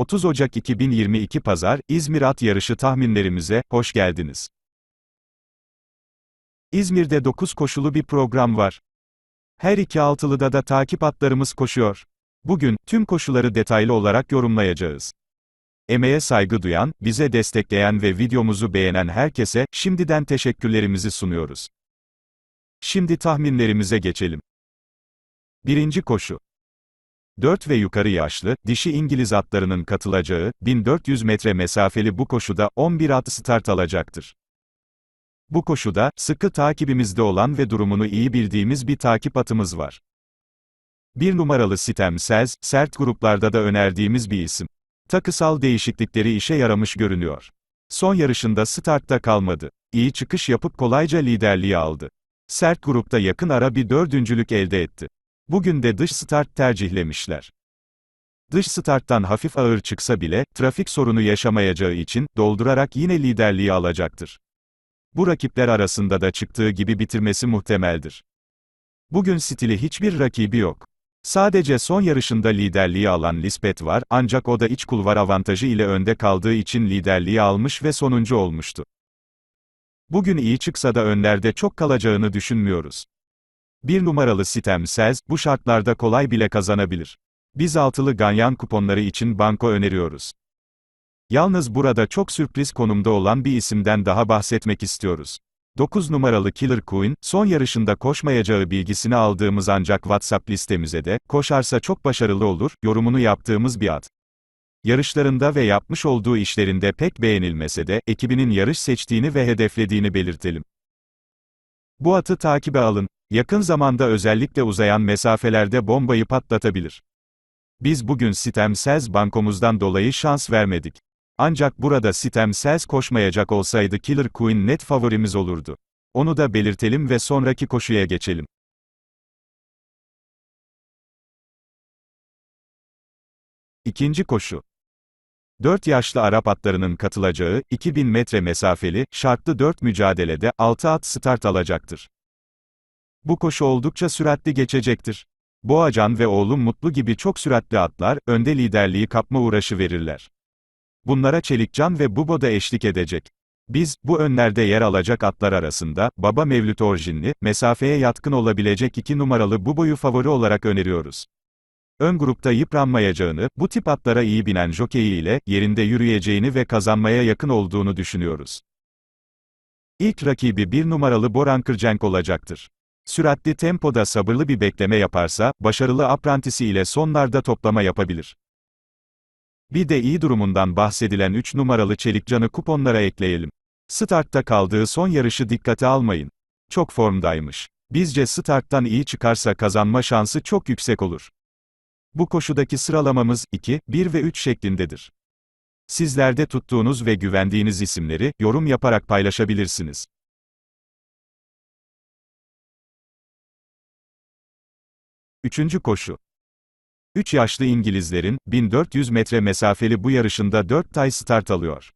30 Ocak 2022 Pazar, İzmir At Yarışı tahminlerimize, hoş geldiniz. İzmir'de 9 koşulu bir program var. Her iki altılıda da takip atlarımız koşuyor. Bugün, tüm koşuları detaylı olarak yorumlayacağız. Emeğe saygı duyan, bize destekleyen ve videomuzu beğenen herkese, şimdiden teşekkürlerimizi sunuyoruz. Şimdi tahminlerimize geçelim. Birinci koşu. 4 ve yukarı yaşlı, dişi İngiliz atlarının katılacağı, 1400 metre mesafeli bu koşuda, 11 at start alacaktır. Bu koşuda, sıkı takibimizde olan ve durumunu iyi bildiğimiz bir takip atımız var. Bir numaralı Sitem Sez, sert gruplarda da önerdiğimiz bir isim. Takısal değişiklikleri işe yaramış görünüyor. Son yarışında startta kalmadı. İyi çıkış yapıp kolayca liderliği aldı. Sert grupta yakın ara bir dördüncülük elde etti. Bugün de dış start tercihlemişler. Dış starttan hafif ağır çıksa bile, trafik sorunu yaşamayacağı için, doldurarak yine liderliği alacaktır. Bu rakipler arasında da çıktığı gibi bitirmesi muhtemeldir. Bugün stili hiçbir rakibi yok. Sadece son yarışında liderliği alan Lisbeth var, ancak o da iç kulvar avantajı ile önde kaldığı için liderliği almış ve sonuncu olmuştu. Bugün iyi çıksa da önlerde çok kalacağını düşünmüyoruz. Bir numaralı Sitem Sez, bu şartlarda kolay bile kazanabilir. Biz altılı ganyan kuponları için banko öneriyoruz. Yalnız burada çok sürpriz konumda olan bir isimden daha bahsetmek istiyoruz. 9 numaralı Killer Queen, son yarışında koşmayacağı bilgisini aldığımız ancak WhatsApp listemize de, koşarsa çok başarılı olur, yorumunu yaptığımız bir at. Yarışlarında ve yapmış olduğu işlerinde pek beğenilmese de, ekibinin yarış seçtiğini ve hedeflediğini belirtelim. Bu atı takibe alın. Yakın zamanda özellikle uzayan mesafelerde bombayı patlatabilir. Biz bugün sistemsel bankomuzdan dolayı şans vermedik. Ancak burada sistemsel koşmayacak olsaydı Killer Queen net favorimiz olurdu. Onu da belirtelim ve sonraki koşuya geçelim. İkinci koşu. 4 yaşlı Arap atlarının katılacağı, 2000 metre mesafeli, şartlı 4 mücadelede, 6 at start alacaktır. Bu koşu oldukça süratli geçecektir. Boğacan ve oğlum Mutlu gibi çok süratli atlar, önde liderliği kapma uğraşı verirler. Bunlara Çelikcan ve Bubo da eşlik edecek. Biz, bu önlerde yer alacak atlar arasında, Baba Mevlüt orijinli, mesafeye yatkın olabilecek iki numaralı Bubo'yu favori olarak öneriyoruz. Ön grupta yıpranmayacağını, bu tip atlara iyi binen jokeyi ile, yerinde yürüyeceğini ve kazanmaya yakın olduğunu düşünüyoruz. İlk rakibi bir numaralı Boran Kırcenk olacaktır. Süratli tempoda sabırlı bir bekleme yaparsa, başarılı aprantisi ile sonlarda toplama yapabilir. Bir de iyi durumundan bahsedilen 3 numaralı Çelikcan'ı kuponlara ekleyelim. Startta kaldığı son yarışı dikkate almayın. Çok formdaymış. Bizce starttan iyi çıkarsa kazanma şansı çok yüksek olur. Bu koşudaki sıralamamız 2, 1 ve 3 şeklindedir. Sizlerde tuttuğunuz ve güvendiğiniz isimleri yorum yaparak paylaşabilirsiniz. Üçüncü koşu. 3 yaşlı İngilizlerin, 1400 metre mesafeli bu yarışında 4 tay start alıyor.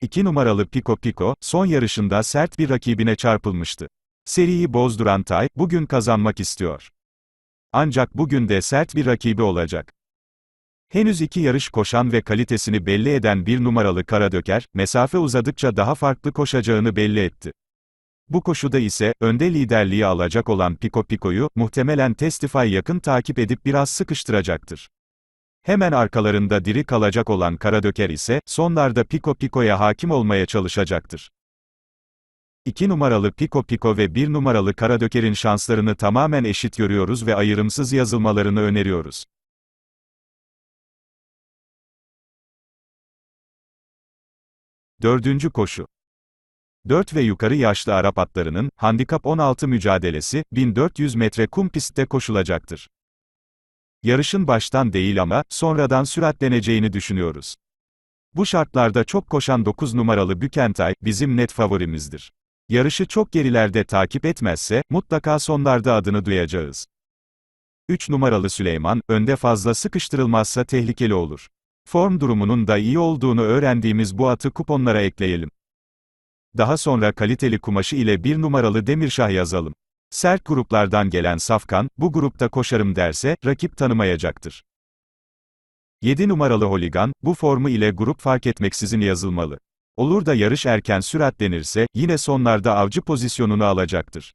2 numaralı Pico Pico, son yarışında sert bir rakibine çarpılmıştı. Seriyi bozduran tay, bugün kazanmak istiyor. Ancak bugün de sert bir rakibi olacak. Henüz iki yarış koşan ve kalitesini belli eden bir numaralı Karadöker, mesafe uzadıkça daha farklı koşacağını belli etti. Bu koşuda ise, önde liderliği alacak olan Pico Pico'yu, muhtemelen Testify yakın takip edip biraz sıkıştıracaktır. Hemen arkalarında diri kalacak olan Karadöker ise, sonlarda Pico Pico'ya hakim olmaya çalışacaktır. 2 numaralı Pico Pico ve 1 numaralı Karadöker'in şanslarını tamamen eşit görüyoruz ve ayrımsız yazılmalarını öneriyoruz. Dördüncü koşu. 4 ve yukarı yaşlı Arap atlarının, handikap 16 mücadelesi, 1400 metre kum pistte koşulacaktır. Yarışın baştan değil ama, sonradan süratleneceğini düşünüyoruz. Bu şartlarda çok koşan 9 numaralı Bükentay, bizim net favorimizdir. Yarışı çok gerilerde takip etmezse, mutlaka sonlarda adını duyacağız. 3 numaralı Süleyman, önde fazla sıkıştırılmazsa tehlikeli olur. Form durumunun da iyi olduğunu öğrendiğimiz bu atı kuponlara ekleyelim. Daha sonra kaliteli kumaşı ile bir numaralı Demirşah yazalım. Sert gruplardan gelen Safkan, bu grupta koşarım derse, rakip tanımayacaktır. 7 numaralı holigan, bu formu ile grup fark etmeksizin yazılmalı. Olur da yarış erken süratlenirse, yine sonlarda avcı pozisyonunu alacaktır.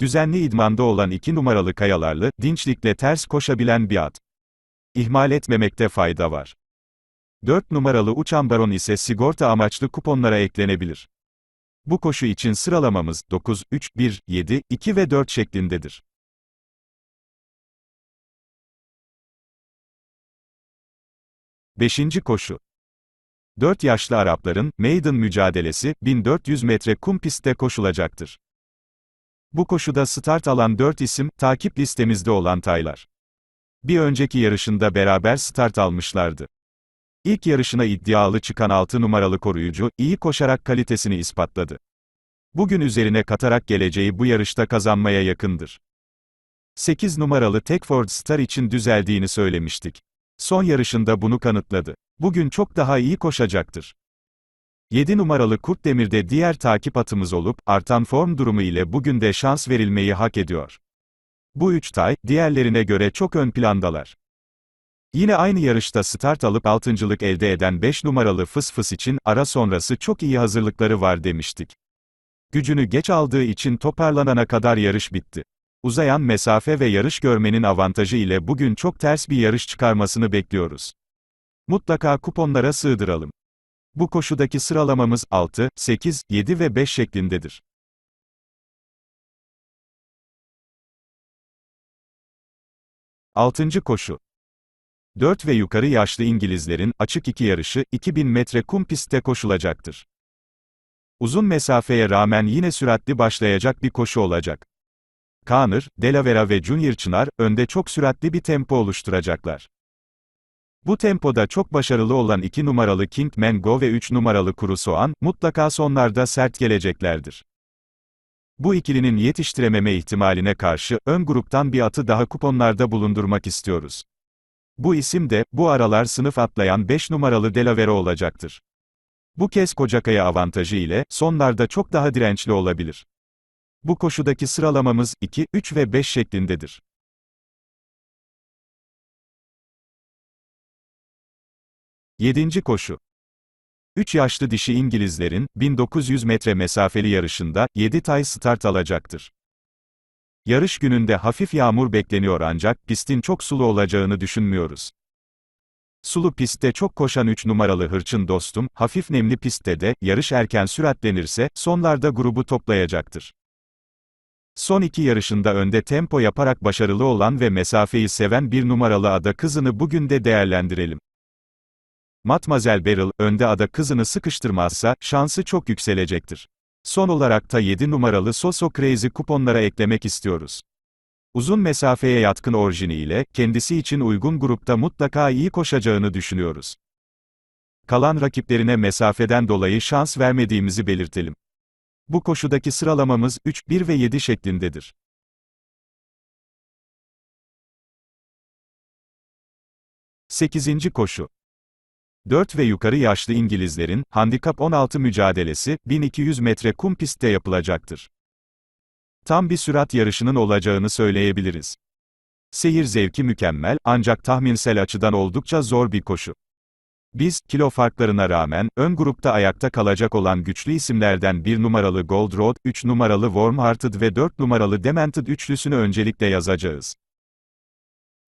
Düzenli idmanda olan 2 numaralı kayalarlı, dinçlikle ters koşabilen bir at. İhmal etmemekte fayda var. 4 numaralı uçan baron ise sigorta amaçlı kuponlara eklenebilir. Bu koşu için sıralamamız 9, 3, 1, 7, 2 ve 4 şeklindedir. Beşinci koşu. 4 yaşlı Arapların, maiden mücadelesi, 1400 metre kum pistte koşulacaktır. Bu koşuda start alan 4 isim, takip listemizde olan taylar. Bir önceki yarışında beraber start almışlardı. İlk yarışına iddialı çıkan 6 numaralı koruyucu, iyi koşarak kalitesini ispatladı. Bugün üzerine katarak geleceği bu yarışta kazanmaya yakındır. 8 numaralı Tekford Star için düzeldiğini söylemiştik. Son yarışında bunu kanıtladı. Bugün çok daha iyi koşacaktır. 7 numaralı Kurt Demir'de diğer takip atımız olup, artan form durumu ile bugün de şans verilmeyi hak ediyor. Bu üç tay, diğerlerine göre çok ön plandalar. Yine aynı yarışta start alıp altıncılık elde eden 5 numaralı Fıs Fıs için, ara sonrası çok iyi hazırlıkları var demiştik. Gücünü geç aldığı için toparlanana kadar yarış bitti. Uzayan mesafe ve yarış görmenin avantajı ile bugün çok ters bir yarış çıkarmasını bekliyoruz. Mutlaka kuponlara sığdıralım. Bu koşudaki sıralamamız 6, 8, 7 ve 5 şeklindedir. Altıncı koşu. 4 ve yukarı yaşlı İngilizlerin, açık iki yarışı, 2000 metre kum pistte koşulacaktır. Uzun mesafeye rağmen yine süratli başlayacak bir koşu olacak. Connor, Delavera ve Junior Çınar, önde çok süratli bir tempo oluşturacaklar. Bu tempoda çok başarılı olan 2 numaralı King Mango ve 3 numaralı Kuru Soğan, mutlaka sonlarda sert geleceklerdir. Bu ikilinin yetiştirememe ihtimaline karşı, ön gruptan bir atı daha kuponlarda bulundurmak istiyoruz. Bu isim de, bu aralar sınıf atlayan 5 numaralı Delavera olacaktır. Bu kez Kocakaya avantajı ile, sonlarda çok daha dirençli olabilir. Bu koşudaki sıralamamız, 2, 3 ve 5 şeklindedir. Yedinci koşu. 3 yaşlı dişi İngilizlerin, 1900 metre mesafeli yarışında, 7 tay start alacaktır. Yarış gününde hafif yağmur bekleniyor ancak, pistin çok sulu olacağını düşünmüyoruz. Sulu pistte çok koşan 3 numaralı hırçın dostum, hafif nemli pistte de, yarış erken süratlenirse, sonlarda grubu toplayacaktır. Son iki yarışında önde tempo yaparak başarılı olan ve mesafeyi seven bir numaralı ada kızını bugün de değerlendirelim. Matmazel Beryl, önde ada kızını sıkıştırmazsa, şansı çok yükselecektir. Son olarak da 7 numaralı Soso Crazy kuponlara eklemek istiyoruz. Uzun mesafeye yatkın orijini ile, kendisi için uygun grupta mutlaka iyi koşacağını düşünüyoruz. Kalan rakiplerine mesafeden dolayı şans vermediğimizi belirtelim. Bu koşudaki sıralamamız 3, 1 ve 7 şeklindedir. Sekizinci koşu. 4 ve yukarı yaşlı İngilizlerin, handikap 16 mücadelesi, 1200 metre kum pistte yapılacaktır. Tam bir sürat yarışının olacağını söyleyebiliriz. Seyir zevki mükemmel, ancak tahminsel açıdan oldukça zor bir koşu. Biz, kilo farklarına rağmen, ön grupta ayakta kalacak olan güçlü isimlerden 1 numaralı Gold Road, 3 numaralı Warm Hearted ve 4 numaralı Demented üçlüsünü öncelikle yazacağız.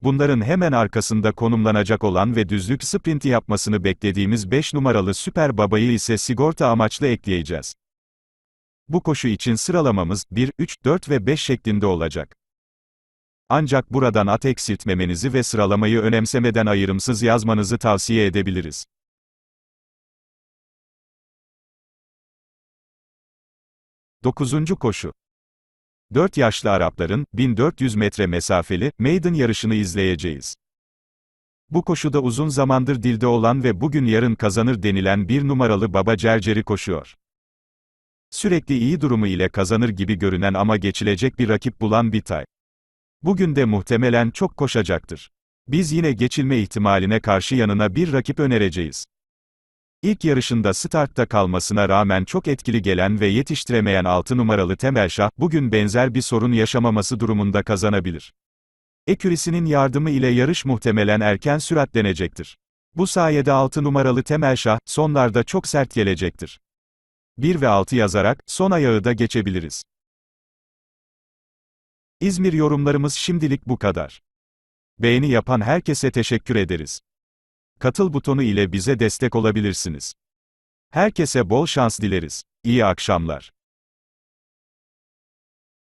Bunların hemen arkasında konumlanacak olan ve düzlük sprinti yapmasını beklediğimiz 5 numaralı Süper Baba'yı ise sigorta amaçlı ekleyeceğiz. Bu koşu için sıralamamız 1, 3, 4 ve 5 şeklinde olacak. Ancak buradan at eksiltmemenizi ve sıralamayı önemsemeden ayrımsız yazmanızı tavsiye edebiliriz. Dokuzuncu koşu. 4 yaşlı Arapların, 1400 metre mesafeli, maiden yarışını izleyeceğiz. Bu koşuda uzun zamandır dilde olan ve bugün yarın kazanır denilen bir numaralı Baba Cerceri koşuyor. Sürekli iyi durumu ile kazanır gibi görünen ama geçilecek bir rakip bulan bir tay. Bugün de muhtemelen çok koşacaktır. Biz yine geçilme ihtimaline karşı yanına bir rakip önereceğiz. İlk yarışında startta kalmasına rağmen çok etkili gelen ve yetiştiremeyen 6 numaralı Temelşah, bugün benzer bir sorun yaşamaması durumunda kazanabilir. Ekürisinin yardımı ile yarış muhtemelen erken süratlenecektir. Bu sayede 6 numaralı temel sonlarda çok sert gelecektir. 1 ve 6 yazarak, son ayağı da geçebiliriz. İzmir yorumlarımız şimdilik bu kadar. Beğeni yapan herkese teşekkür ederiz. Katıl butonu ile bize destek olabilirsiniz. Herkese bol şans dileriz. İyi akşamlar.